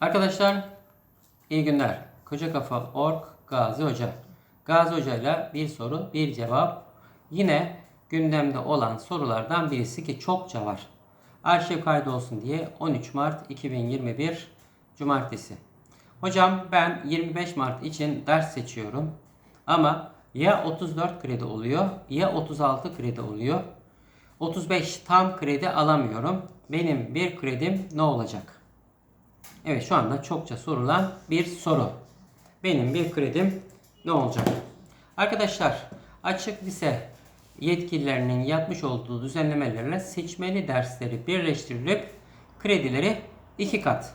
Arkadaşlar iyi günler. Koca Kafa Ork Gazi Hoca. Gazi Hoca ile bir soru bir cevap. Yine gündemde olan sorulardan birisi ki çokça var. Arşiv kaydı olsun diye 13 Mart 2021 Cumartesi. Hocam ben 25 Mart için ders seçiyorum. Ama ya 34 kredi oluyor ya 36 kredi oluyor. 35 tam kredi alamıyorum. Benim bir kredim ne olacak? Evet şu anda çokça sorulan bir soru. Benim bir kredim ne olacak? Arkadaşlar açık lise yetkililerinin yapmış olduğu düzenlemelerle seçmeli dersleri birleştirilip kredileri iki kat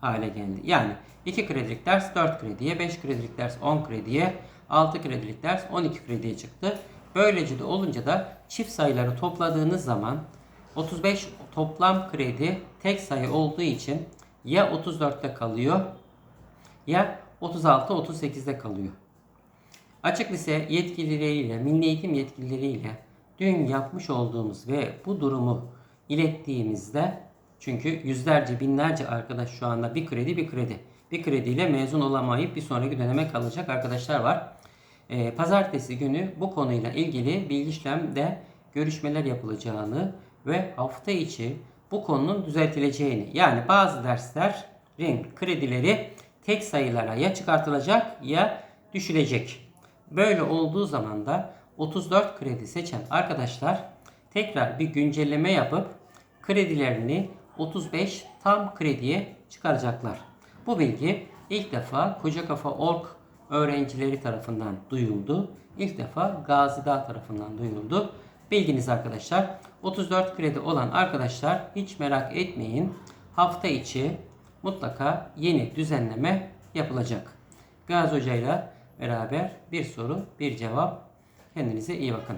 hale geldi. Yani 2 kredilik ders 4 krediye, 5 kredilik ders 10 krediye, 6 kredilik ders 12 krediye çıktı. Böylece de olunca da çift sayıları topladığınız zaman 35 toplam kredi tek sayı olduğu için ya 34'te kalıyor ya 36 38'de kalıyor. Açık lise yetkilileriyle, milli eğitim yetkilileriyle dün yapmış olduğumuz ve bu durumu ilettiğimizde çünkü yüzlerce binlerce arkadaş şu anda bir kredi bir kredi. Bir krediyle mezun olamayıp bir sonraki döneme kalacak arkadaşlar var. Ee, pazartesi günü bu konuyla ilgili bilgi işlemde görüşmeler yapılacağını ve hafta içi bu konunun düzeltileceğini yani bazı derslerin kredileri tek sayılara ya çıkartılacak ya düşülecek. Böyle olduğu zaman da 34 kredi seçen arkadaşlar tekrar bir güncelleme yapıp kredilerini 35 tam krediye çıkaracaklar. Bu bilgi ilk defa Koca Kafa Ork öğrencileri tarafından duyuldu. İlk defa Gazi Dağ tarafından duyuldu. Bilginiz arkadaşlar. 34 kredi olan arkadaşlar hiç merak etmeyin. Hafta içi mutlaka yeni düzenleme yapılacak. Gazi Hoca beraber bir soru bir cevap. Kendinize iyi bakın.